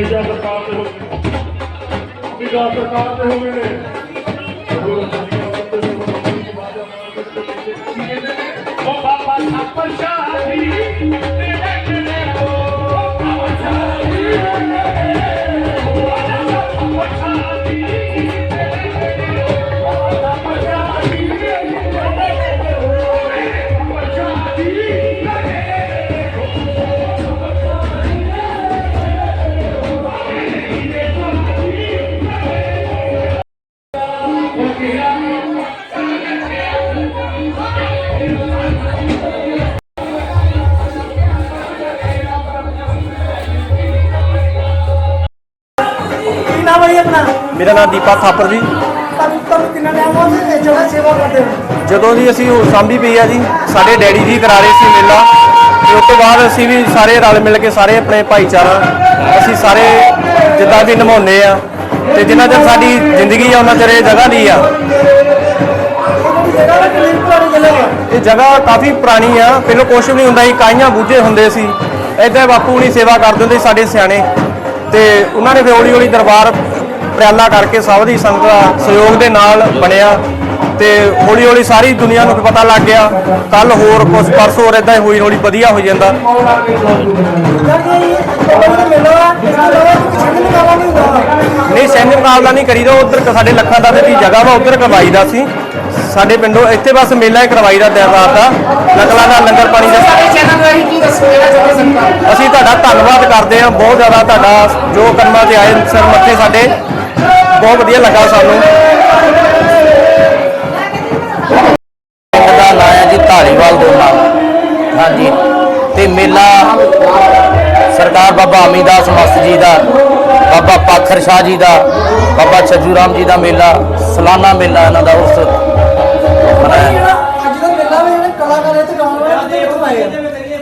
ਜਿੰਨੇ ਜਾਂ ਸਰਕਾਰ ਦੇ ਹੋਵੇ ਵਿਗਾ ਸਰਕਾਰ ਦੇ ਹੋਵੇ ਨੇ ਉਹ ਦੁਨੀਆ ਬੰਦੇ ਦੇ ਬੰਦੇ ਦੀ ਬਾਜਾ ਮਾਰ ਕੇ ਤੇ ਕਹਿੰਦੇ ਕੀ ਕਹਿੰਦੇ ਨੇ ਉਹ ਬਾਬਾ ਥਾਪਰ ਸ਼ਾਹੀ ਜੀ ਆਪਣਾ। ਮੇਰਾ ਨਾਮ ਦੀਪਾ ਥਾਪਰ ਜੀ। ਤੁਹਾਨੂੰ ਤੁਹਾਨੂੰ ਕਿੰਨਾ ਟਾਈਮ ਹੋ ਗਿਆ ਇਹ ਜਗ੍ਹਾ ਸੇਵਾ ਕਰਦੇ ਹੋ? ਜਦੋਂ ਦੀ ਅਸੀਂ ਉਹ ਸਾਂਭੀ ਪਈ ਆ ਜੀ ਸਾਡੇ ਡੈਡੀ ਜੀ ਕਰਾ ਰਹੇ ਸੀ ਮੇਲਾ। ਤੇ ਉਸ ਤੋਂ ਬਾਅਦ ਅਸੀਂ ਵੀ ਸਾਰੇ ਰਲ ਮਿਲ ਕੇ ਸਾਰੇ ਆਪਣੇ ਭਾਈਚਾਰਾ ਅਸੀਂ ਸਾਰੇ ਜਿੱਦਾਂ ਵੀ ਨਿਭਾਉਂਦੇ ਆ। ਤੇ ਜਿੰਨਾ ਚਿਰ ਸਾਡੀ ਜ਼ਿੰਦਗੀ ਆ ਉਹਨਾਂ ਚਿਰ ਇਹ ਜਗ੍ਹਾ ਦੀ ਆ। ਇਹ ਜਗ੍ਹਾ ਕਾਫੀ ਪੁਰਾਣੀ ਆ ਪਹਿਲਾਂ ਕੁਛ ਵੀ ਨਹੀਂ ਹੁੰਦਾ ਸੀ ਕਾਈਆਂ ਬੂਝੇ ਹੁੰਦੇ ਸੀ। ਏਦਾਂ ਬਾਪੂ ਹੁਣੀ ਸੇਵਾ ਕਰਦੇ ਹੁੰਦੇ ਸਾਡੇ ਸਿਆਣੇ। ਤੇ ਉਹਨਾਂ ਨੇ ਫਿਰ ਹੌਲੀ ਹੌਲੀ ਦਰਬਾਰ ਪ੍ਰਿਆਲਾ ਕਰਕੇ ਸਭ ਦੀ ਸੰਗਤ ਦਾ ਸਹਿਯੋਗ ਦੇ ਨਾਲ ਬਣਿਆ ਤੇ ਹੌਲੀ ਹੌਲੀ ਸਾਰੀ ਦੁਨੀਆ ਨੂੰ ਪਤਾ ਲੱਗ ਗਿਆ। ਕੱਲ ਹੋਰ ਕੁਝ ਪਰਸੋਂ ਹੋਰ ਹੀ ਹੌਲੀ ਹੌਲੀ ਵਧੀਆ ਹੋ ਜਾਂਦਾ। ਨਹੀਂ ਸੈਨਿਕ ਮੁਕਾਬਲਾ ਨਹੀਂ ਕਰੀਦਾ ਉਧਰ ਸਾਡੇ ਲੱਖਾਂ ਦਾ ਦੀ ਜਗ੍ਹਾ ਵਾ ਉਧਰ ਕਰਵਾਈਦਾ ਸੀ। ਸਾਡੇ ਪਿੰਡੋਂ ਇੱਥੇ ਬਸ ਮੇਲਾ ਹੀ ਕਰਵਾਈਦਾ ਦਿਨ ਰਾਤ ਦਾ। ਨਕਲਾਂ ਦਾ ਲੰਗਰ ਪਾਣੀ ਦਾ। ਅਸੀਂ ਤੁਹਾਡਾ ਧੰਨਵਾਦ ਕਰਦੇ ਹਾਂ। ਬਹੁਤ ਜ਼ਿਆਦਾ ਤੁਹਾਡਾ ਜੋ ਕਰਮਾਂ ਤੇ ਆਏ ਸਿਰ ਮੱਥੇ ਸਾਡੇ। ਬਹੁਤ ਵਧੀਆ ਲੱਗਾ ਸਾਨੂੰ। ਦਾ ਨਾਂ ਹੈ ਜੀ ਧਾਰੀਵਾਲ ਦੋਨਾ ਹਾਂਜੀ। ਤੇ ਮੇਲਾ ਸਰਦਾਰ ਬਾਬਾ ਅਮੀਦਾਸ ਮਸਤ ਜੀ ਦਾ, ਬਾਬਾ ਪਾਖਰ ਸ਼ਾਹ ਜੀ ਦਾ, ਬਾਬਾ ਛੱਜੂ ਰਾਮ ਜੀ ਦਾ ਮੇਲਾ, ਸਲਾਨਾ ਮੇਲਾ ਇਹਨਾਂ ਦਾ ਉਸ ਮਨਾਇਆ। ਅੱਜ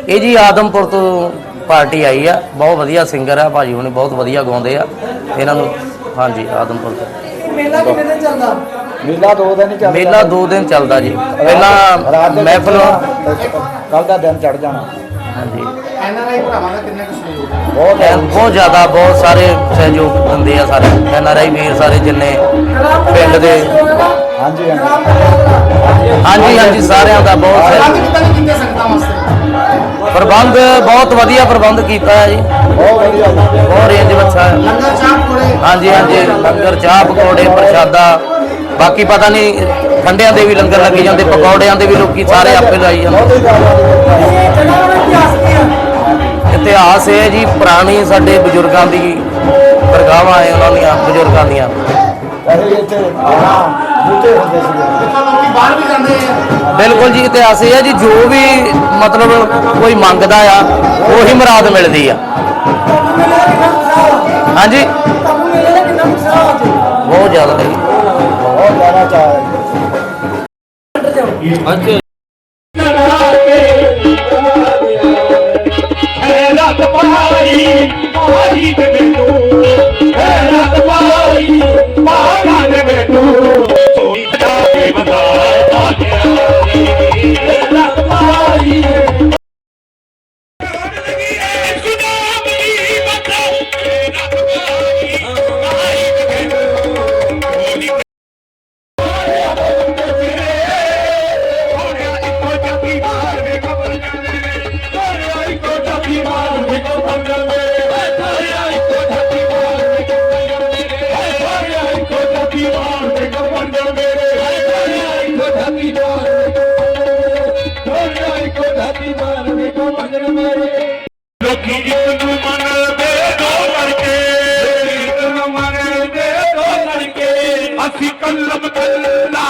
ਇਹ ਜੀ ਆਦਮਪੁਰ ਤੋਂ ਪਾਰਟੀ ਆਈ ਆ। ਬਹੁਤ ਵਧੀਆ ਸਿੰਗਰ ਆ, ਭਾਜੀ ਹੁਣੇ ਬਹੁਤ ਵਧੀਆ ਗਾਉਂਦੇ ਆ। ਇਹਨਾਂ ਨੂੰ ਹਾਂਜੀ ਆਦਮਪੁਰ ਤੋਂ। ਮੇਲਾ ਕਿੰਨੇ ਦਿਨ ਚੱਲਦਾ? ਮੇਲਾ ਦੋ ਦਿਨ ਹੀ ਚੱਲਦਾ। ਮੇਲਾ 2 ਦਿਨ ਚੱਲਦਾ ਜੀ। ਪਹਿਲਾਂ ਮਹਿਫਲ ਕੱਲ ਦਾ ਦਿਨ ਚੜ ਜਾਣਾ। ਹਾਂਜੀ। ਐਨਆਰਆਈ ਭਰਾਵਾਂ ਦਾ ਕਿੰਨਾ ਕੁ ਸਹਿਯੋਗ ਬਹੁਤ ਐਨ ਬਹੁਤ ਜ਼ਿਆਦਾ ਬਹੁਤ ਸਾਰੇ ਸਹਿਯੋਗ ਦਿੰਦੇ ਆ ਸਾਰੇ। ਐਨ ਆਰ ਆਈ ਵੀਰ ਸਾਰੇ ਜਿੰਨੇ ਪਿੰਡ ਦੇ। ਹਾਂਜੀ ਹਾਂਜੀ। ਹਾਂਜੀ ਹਾਂਜੀ ਸਾਰਿਆਂ ਦਾ ਬਹੁਤ ਸਹਿਯੋਗ। ਕਿੱਦਾਂ ਨਹੀਂ ਕੀਤੇ ਸੰਗਤਾਂ ਵਾਸਤੇ? ਪ੍ਰਬੰਧ ਬਹੁਤ ਵਧੀਆ ਪ੍ਰਬੰਧ ਕੀਤਾ ਹੈ ਜੀ। ਬਹੁਤ ਵਧੀਆ। ਬਹੁਤ ਰੇਂਜ ਬੱਚਾ ਹੈ। ਹਾਂਜੀ ਹਾਂਜੀ। ਲੰਗਰ, ਚਾਹ, ਪਕੌੜੇ, ਪ੍ਰਸ਼ਾਦਾ। ਬਾਕੀ ਪਤਾ ਨਹੀਂ ਠੰਡਿਆਂ ਦੇ ਵੀ ਲੰਗਰ ਲੱਗੇ ਜਾਂਦੇ, ਪਕੌੜਿਆਂ ਦੇ ਵੀ ਲੋਕੀ ਸਾਰੇ ਆਪੇ ਲਾਈ ਜਾਂਦੇ। ਇਤਿਹਾਸ ਇਹ ਹੈ ਜੀ, ਪੁਰਾਣੀ ਸਾਡੇ ਬਜ਼ੁਰਗਾਂ ਦੀ ਦਰਗਾਹਾਂ ਹੈ ਉਹਨਾਂ ਦੀਆਂ, ਬਜ਼ੁਰਗਾਂ ਦੀਆਂ। ਬਿਲਕੁਲ ਜੀ, ਇਤਿਹਾਸ ਇਹ ਹੈ ਜੀ, ਜੋ ਵੀ ਮਤਲਬ ਕੋਈ ਮੰਗਦਾ ਆ, ਉਹੀ ਮੁਰਾਦ ਮਿਲਦੀ ਆ। ਹਾਂਜੀ। ਬਹੁਤ ਜ਼ਿਆਦਾ ਹੈ ਬਹੁਤ ਜ਼ਿਆਦਾ ਚਾਹ ਹੈ। ਹੈਰਤ ਲੋਕੀ ਇੱਕ ਨੂੰ ਮੰਨਦੇ ਦੋ ਲੜਕੇ। ਇੱਕ ਨੂੰ ਮੰਨਦੇ ਦੋ ਲੜਕੇ। ਅਸੀਂ ਕਲਮ ਕੱਲਾ